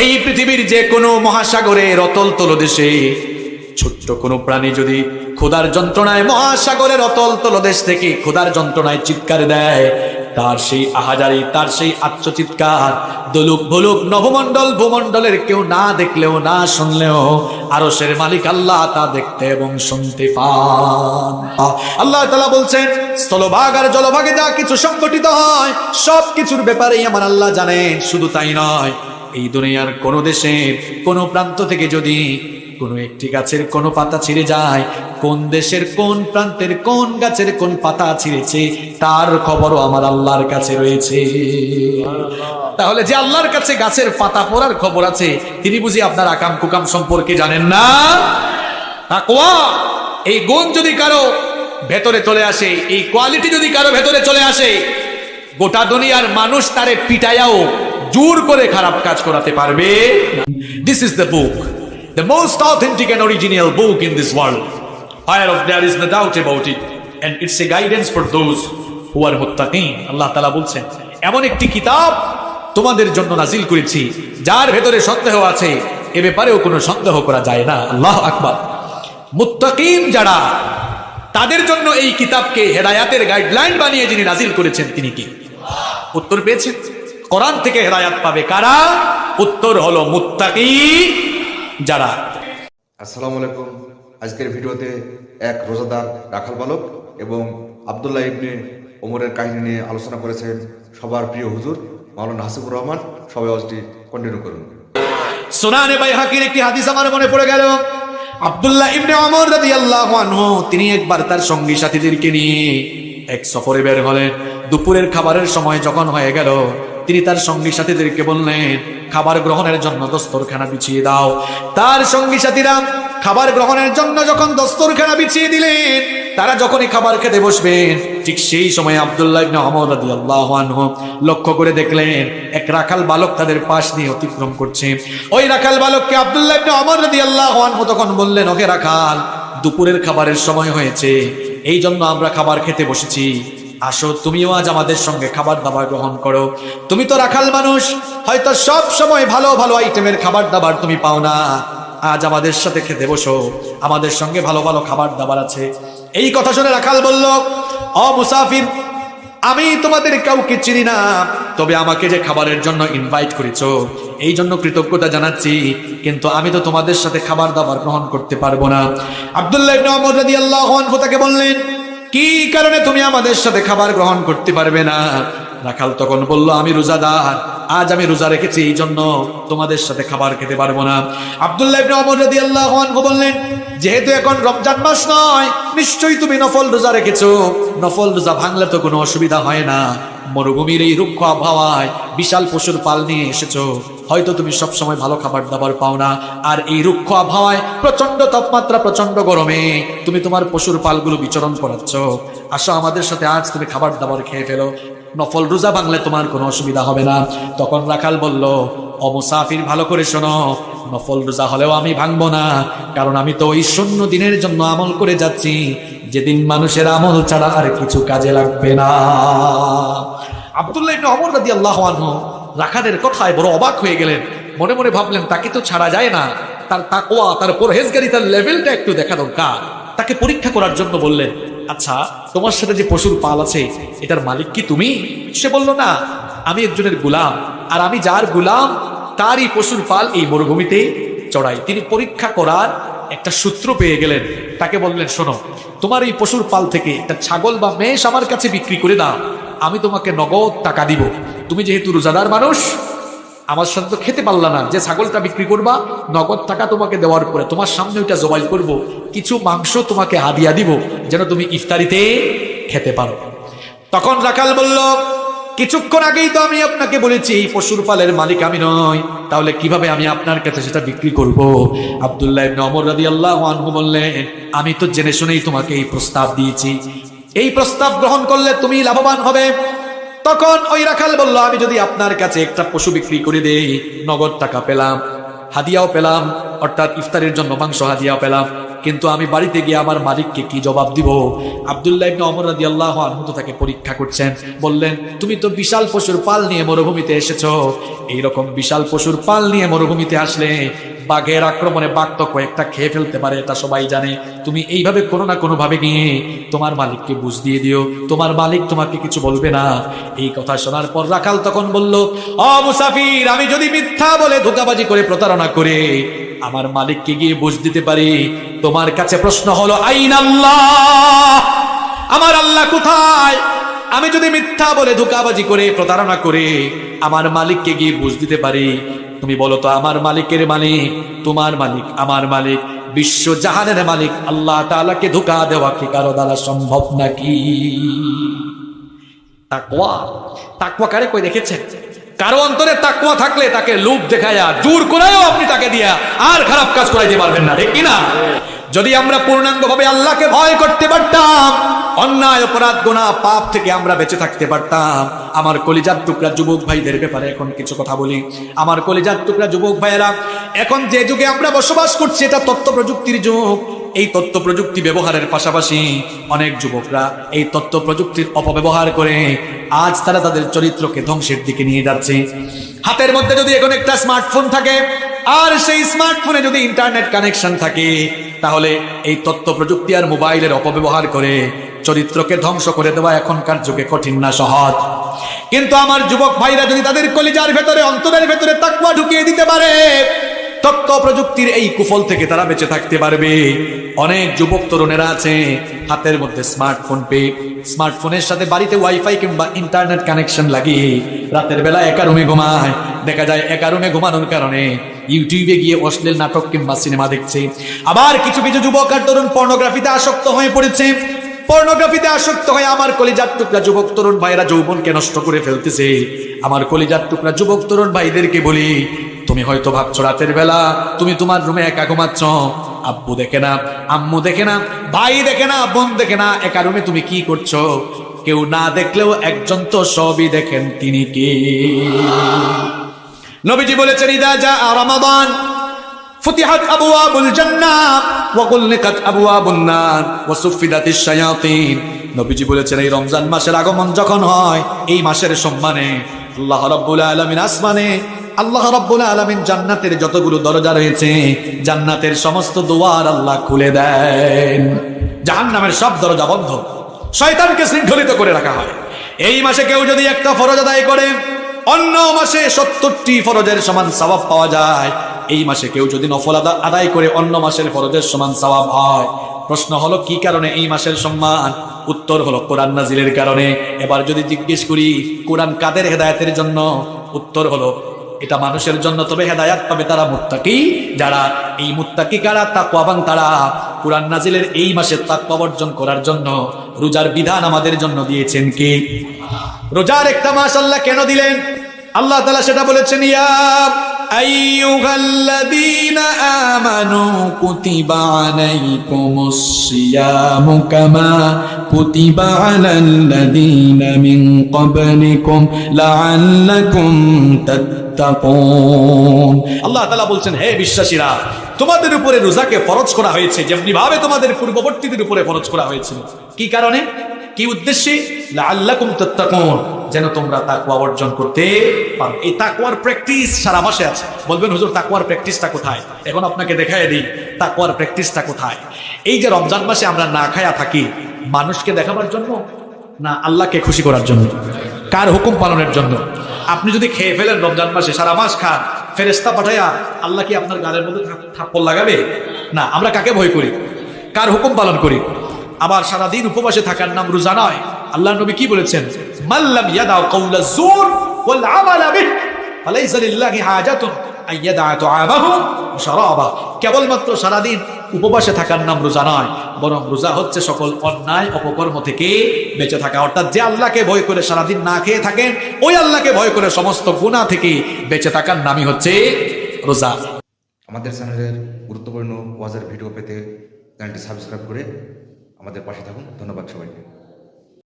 এই পৃথিবীর যে কোনো মহাসাগরের অতল তলদেশে, ছোট্ট কোনো প্রাণী যদি ক্ষুধার যন্ত্রণায় মহাসাগরের অতল তলদেশ থেকে ক্ষুধার যন্ত্রণায় চিৎকার দেয়, তার সেই আহাজারি, তার সেই আত্মচিৎকার, দলুক ভুলুক নভমণ্ডল ভূমণ্ডলের কেউ না দেখলেও, না শুনলেও, আরশের মালিক আল্লাহ তা দেখতে এবং শুনতে পান। আল্লাহ তালা বলছেন, স্থলভাগ আর জলভাগে যা কিছু সংগঠিত হয় সব কিছুর ব্যাপারেই আমার আল্লাহ জানেন, শুধু তাই নয় এই দুনিয়ার কোন দেশের কোন প্রান্ত থেকে যদি কোনো একটি গাছের কোন পাতা ছিঁড়ে যায়, কোন দেশের কোন প্রান্তের কোন গাছের কোন পাতা ছিঁড়েছে, তার খবরও আমার আল্লাহর কাছে রয়েছে। তাহলে যে আল্লাহর কাছে গাছের পাতা পড়ার খবর আছে, তিনি বুঝি আপনার আকাম কুকাম সম্পর্কে জানেন না? এই গুণ যদি কারও ভেতরে চলে আসে, এই কোয়ালিটি যদি কারও ভেতরে চলে আসে, গোটা দুনিয়ার মানুষ তারে পিটায়াও জোর করে খারাপ কাজ করাতে পারবে। This is the book the most authentic and original book in this world fire of there is no doubt about it and it's a guidance for those who are মুত্তাকিন আল্লাহ তাআলা বলছেন, এমন একটি কিতাব তোমাদের জন্য নাজিল করেছি, যার ভেতরে সন্দেহ আছে। এ ব্যাপারেও কোনো সন্দেহ করা যায় না। আল্লাহ আকবার। মুত্তাকিন যারা, তাদের জন্য এই কিতাবকে হেদায়াতের গাইডলাইন বানিয়ে যিনি নাজিল করেছেন তিনি কি? উত্তর পেয়েছেন? কোরআন থেকে হেদায়াত পাবে কারা? উত্তর হলো মুত্তাকি যারা। আসসালামু আলাইকুম। আজকের ভিডিওতে এক রোজাদার রাখাল বালক এবং আবদুল্লাহ ইবনে ওমরের কাহিনী নিয়ে আলোচনা করেছেন সবার প্রিয় হুজুর মাওলানা হাসিবুর রহমান। সবাই আজটি কন্টিনিউ করুন। সুনানে বাই হাকির একটি হাদিস আমার মনে পড়ে গেল। আব্দুল্লাহ ইবনে ওমর রাদিয়াল্লাহু আনহু তিনি একবার তার সঙ্গী সাথীদেরকে নিয়ে এক সফরে বের হলেন। দুপুরের খাবারের সময় যখন হয়ে গেল তিনি তার সঙ্গী সাথীদেরকে বললেন, খাবার গ্রহণের জন্য দস্তরখানা বিছিয়ে দাও। তার সঙ্গী সাথীরা খাবার গ্রহণের জন্য যখন দস্তরখানা বিছিয়ে দিলেন, তারা যখনই খাবার খেতে বসবেন ঠিক সেই সময় আব্দুল্লাহ ইবনে ওমর রাদিয়াল্লাহু আনহু লক্ষ্য করে দেখলেন, এক রাখাল বালক তাদের পাশ দিয়ে অতিক্রম করছে। ওই রাখাল বালককে আব্দুল্লাহ ইবনে ওমর রাদিয়াল্লাহু আনহু তখন বললেন ওকে রাখাল, দুপুরের খাবারের সময় হয়েছে, এই জন্য আমরা খাবার খেতে বসেছি। আসো, তুমিও আজ আমাদের সঙ্গে খাবার দাবার গ্রহণ করো। তুমি তো রাখাল মানুষ, হয়তো সব সময় ভালো ভালো আইটেমের খাবার দাবার তুমি পাও না। আজ আমাদের সাথে খেতে বসো, আমাদের সঙ্গে ভালো ভালো খাবার দাবার আছে। এই কথা শুনে রাখাল বলল, অ মুসাফির, আমি তোমাদের কাউকে চিনি না, তবে আমাকে যে খাবারের জন্য ইনভাইট করেছ, এই জন্য কৃতজ্ঞতা জানাচ্ছি, কিন্তু আমি তো তোমাদের সাথে খাবার দাবার গ্রহণ করতে পারব না। আব্দুল্লাহ তাকে বললেন কি কারণে তুমি আমাদের সাথে খাবার গ্রহণ করতে পারবে না? রাখাল তখন বলল, আমি রোজাদার। আজ আমি রোজা রেখেছি, এই জন্য তোমাদের সাথে খাবার খেতে পারব না। আব্দুল্লাহ বললেন, যেহেতু এখন রমজান মাস নয়, নিশ্চয়ই তুমি নফল রোজা রেখেছো। নফল রোজা ভাঙলে তো কোনো অসুবিধা হয় না। মরুভূমির এই রুক্ষ আবহাওয়ায় বিশাল পশুর পাল নিয়ে এসেছ। হয়তো তুমি সব সময় ভালো খাবার দাবার পাও না। আর এই রুক্ষ আবহাওয়ায় প্রচণ্ড তাপমাত্রা প্রচণ্ড গরমে তুমি তোমার পশুর পালগুলো বিচরণ করাচ্ছ। আসো আমাদের সাথে, আজ তুমি খাবার দাবার খেয়ে ফেলো। নফল রোজা ভাঙলে তোমার কোনো অসুবিধা হবে না। তখন রাখাল বলল অমুসাফির ভালো করে শোনো। নফল রোজা হলেও আমি ভাঙবো না। কারণ আমি তো ওই শূন্য দিনের জন্য আমল করে যাচ্ছি। যেদিন মানুষের আমল ছাড়া আর কিছু কাজে লাগবে না। আব্দুল্লাহ ইবনে ওমর রাদিয়াল্লাহু আনহু রাখালের কথায় বড় অবাক হয়ে গেলেন। মনে মনে ভাবলেন, তাকে তো ছাড়া যায় না। তার তাকোয়া তার পরহেজগারি, তার লেভেলটা একটু দেখা দরকার। তাকে পরীক্ষা করার জন্য বললেন আচ্ছা তোমার সাথে যে পশুর পাল আছে, এটার মালিক কি তুমি? সে বলল, না, আমি একজনের গুলাম, আর আমি যার গুলাম, তারই পশুর পাল এই মরুভূমিতে চড়াই। তিনি পরীক্ষা করার একটা সূত্র পেয়ে গেলেন। তাকে বললেন, শোনো, তোমার এই পশুর পাল থেকে একটা ছাগল বা মেষ আমার কাছে বিক্রি করে দাও। আমি তোমাকে নগদ টাকা দিব। তুমি যেহেতু রোজাদার মানুষ, আমার সাথে তো খেতে পারলা না। যে ছাগলটা বিক্রি করবা, নগদ টাকা তোমাকে দেওয়ার পরে তোমার সামনে ওইটা জবাই করব, কিছু মাংস তোমাকে হাদিয়া দিব, যেন তুমি ইফতারিতে খেতে পারো। তখন রাখাল বলল, কিছুক্ষণ আগেই তো আমি আপনাকে বলেছি এই পশুর পালের মালিক আমি নয় তাহলে কীভাবে আমি আপনার কাছে সেটা বিক্রি করব? আব্দুল্লাহ ইবনে ওমর রাদিয়াল্লাহু আনহু বললেন আমি তো জেনে শুনেই তোমাকে এই প্রস্তাব দিয়েছি। এই প্রস্তাব গ্রহণ করলে তুমি লাভবান হবে। তখন ওই রাখাল বলল, আমি যদি আপনার কাছে একটা পশু বিক্রি করে দেই, নগদ টাকা পেলাম, হাদিয়াও পেলাম, অর্থাৎ ইফতারের জন্য মাংস হাদিয়াও পেলাম কিন্তু আমি বাড়িতে গিয়ে আমার মালিককে কি জবাব দিব? আবদুল্লাহ ইবনে ওমর রাদিয়াল্লাহু আনহু তো তাকে পরীক্ষা করছেন, বললেন, তুমি তো বিশাল পশুর পাল নিয়ে মরুভূমিতে এসেছ। এই রকম বিশাল পশুর পাল নিয়ে মরুভূমিতে আসলে বাঘের আক্রমণে বাঘ তো কয়েকটা খেয়ে ফেলতে পারে, এটা সবাই জানে। তুমি এইভাবে কোনো না কোনো ভাবে নিয়ে তোমার মালিককে বুঝ দিয়ে দিও। তোমার মালিক তোমাকে কিছু বলবে না। এই কথা শোনার পর রাখাল তখন বলল অ মুসাফির, আমি যদি মিথ্যা বলে ধোকাবাজি করে প্রতারণা করে আমার মালিককে গিয়ে বুঝ দিতে পারি? তোমার কাছে প্রশ্ন হলো, আইন আল্লাহ? আমার আল্লাহ কোথায়? আমি যদি মিথ্যা বলে ধোকাবাজি করে, প্রতারণা করে আমার মালিককে গিয়ে বুঝ দিতে পারি? তুমি বলো তো, আমার মালিকের মালিক, তোমার মালিক, আমার মালিক, বিশ্ব জাহানের মালিক, আল্লাহ তাআলাকে ধোকা দেওয়া কি কারও দ্বারা সম্ভব নাকি? তাকওয়া। তাকওয়া কারে কই দেখেছেন? কারও অন্তরে তাকওয়া থাকলে তাকে লোভ দেখায়া, জোর করায়ও আপনি তাকে দিয়া আর খারাপ কাজ করাইতে পারবেন না, ঠিক কি না যদি আমরা পূর্ণাঙ্গভাবে আল্লাহকে ভয় করতে পারতাম, অন্যায়, অপরাধ গোনা পাপ থেকে আমরা বেঁচে থাকতে পারতাম। আমার কলিজার টুকরা যুবক ভাইদের ব্যাপারে এখন কিছু কথা বলি। আমার কলিজার টুকরা যুবক ভাইয়েরা, এখন যে যুগে আমরা বসবাস করছি, এটা তথ্য প্রযুক্তির যুগ। এই তথ্য প্রযুক্তি ব্যবহারের পাশাপাশি অনেক যুবকরা এই তথ্য প্রযুক্তির অপব্যবহার করে আজ তারা তাদের চরিত্রকে ধ্বংসের দিকে নিয়ে যাচ্ছে। হাতের মধ্যে যদি এখন একটা স্মার্টফোন থাকে, আর সেই স্মার্টফোনে যদি ইন্টারনেট কানেকশন থাকে, তাহলে এই তথ্য প্রযুক্তি আর মোবাইলের অপব্যবহার করে চরিত্রকে ধ্বংস করে দেওয়া এখনকার যুগে কঠিন না সহজ। কিন্তু আমার যুবক ভাইরা যদি তাদের কলিজার ভেতরে, অন্তরের ভেতরে তাকুয়া ঢুকিয়ে দিতে পারে তথ্য প্রযুক্তির এই কুফল থেকে তারা বেঁচে থাকতে পারবে। অনেক যুবক তরুণেরা আছে, হাতের মধ্যে স্মার্টফোন পেয়ে স্মার্টফোনের সাথে বাড়িতে ওয়াইফাই কিংবা ইন্টারনেট কানেকশন লাগিয়ে রাতের বেলা একা রুমে ঘুমায়। দেখা যায় একা রুমে ঘুমানোর কারণে ইউটিউবে গিয়ে অশ্লীল নাটক কিংবা সিনেমা দেখছে। আবার কিছু কিছু যুবক আর তরুণ পর্নোগ্রাফিতে আসক্ত হয়ে পড়েছে। পর্নোগ্রাফিতে আসক্ত হয়ে আমার কলিজার টুকরা যুবক তরুণ ভাইরা যৌবনকে নষ্ট করে ফেলতেছে। আমার কলিজার টুকরা যুবক তরুণ ভাইদেরকে বলি তুমি হয়তো ভাবছ রাতের বেলা, তুমি তোমার রুমে একা ঘুমাচ্ছ। আব্বু দেখে না, আম্মু দেখে না, ভাই দেখে না, বোন দেখে না, একা রুমে তুমি কি করছ? কেউ না দেখলেও একজন তো সবই দেখেন তিনি কি। নবীজি বলেছেন, ইদা যা রমাদান, ফুতিহাত আবুয়াবুল জান্নাহ ওয়া গুলনিকাত আবুয়াবুন নার, ওয়া সুফিদাতিশ শায়াতিন। নবীজি বলেছেন, এই রমজান মাসের আগমন যখন হয়, এই মাসের সম্মানে আল্লাহ রব্বুল আলমিন আসমানে, আল্লাহ রব্বুল আলমিন জান্নাতের যতগুলো দরজা রয়েছে, জান্নাতের সমস্ত দোয়ার আল্লাহ খুলে দেন। জাহান নামের সব দরজা বন্ধ। শয়তানকে শৃঙ্খলিত করে রাখা হয়। এই মাসে কেউ যদি একটা ফরজ আদায় করে অন্য মাসে সত্তরটি ফরজের সমান সওয়াব পাওয়া যায়। এই মাসে কেউ যদি নফল আদা- আদায় করে অন্য মাসের ফরজের সমান সওয়াব হয়। প্রশ্ন হলো, কি কারণে এই মাসের সম্মান? উত্তর হলো, কোরআন নাজিলের কারণে। এবার যদি জিজ্ঞেস করি, কোরআন কাদের হেদায়তের জন্য? উত্তর হলো, এটা মানুষের জন্য, তবে হেদায়াত পাবে তারা মুত্তাকি। যারা এই মুত্তাকি কারা তা তাকওয়াবান তারা। কোরআন নাজিলের এই মাসে তাকওয়া অর্জন করার জন্য, রোজার বিধান আমাদের জন্য দিয়েছেন কে? রোজার একটা মাস আল্লাহ কেন দিলেন? আল্লাহ তালা সেটা বলেছেন, ইয়া আল্লাহ বলছেন, হে বিশ্বাসীরা, তোমাদের উপরে রোজাকে ফরজ করা হয়েছে যেমনি ভাবে তোমাদের পূর্ববর্তীদের উপরে ফরজ করা হয়েছিল। কি কারণে? কি উদ্দেশ্যে? লাআল্লাকুম তাত্তাকুন। যেন তোমরা তাকওয়া অর্জন করতে পারো। এই তাকওয়ার প্র্যাকটিস সারা মাসে আছে। বলবেন, হুজুর, তাকওয়ার প্র্যাকটিসটা কোথায়? এখন আপনাকে দেখায় দিই, তাকওয়ার প্র্যাকটিসটা কোথায়? এই যে রমজান মাসে আমরা না খায়া থাকি, মানুষকে দেখাবার জন্য না আল্লাহকে খুশি করার জন্য? কার হুকুম পালনের জন্য? আপনি যদি খেয়ে ফেলেন রমজান মাসে, সারা মাস খান ফেরেস্তা পাঠাইয়া আল্লাহ কি আপনার গালের মধ্যে থাপ- থাপ্পড় লাগাবে? না, আমরা কাকে ভয় করি? কার হুকুম পালন করি? আবার সারাদিন উপবাসে থাকার নাম রোজা নয়। আল্লাহ নবী কি বলেছেন? মাল্লাম ইয়াদা কাউলা জুর ওয়াল আমালা বিহ, ফালাইসা লিল্লাহি হাজাতুন শারাবাহ। কেবলমাত্র সারাদিন উপবাসে থাকার নাম রোজা নয়, বরং রোজা হচ্ছে সকল অন্যায়, অপকর্ম থেকে বেঁচে থাকা। অর্থাৎ যে আল্লাহকে ভয় করে সারাদিন না খেয়ে থাকেন, ওই আল্লাহকে ভয় করে সমস্ত গুনাহ থেকে বেঁচে থাকার নামই হচ্ছে রোজা। আমাদের চ্যানেলের গুরুত্বপূর্ণ ওয়াজের ভিডিও পেতে চ্যানেলটি সাবস্ক্রাইব করে আমাদের পাশে থাকুন। ধন্যবাদ সবাইকে।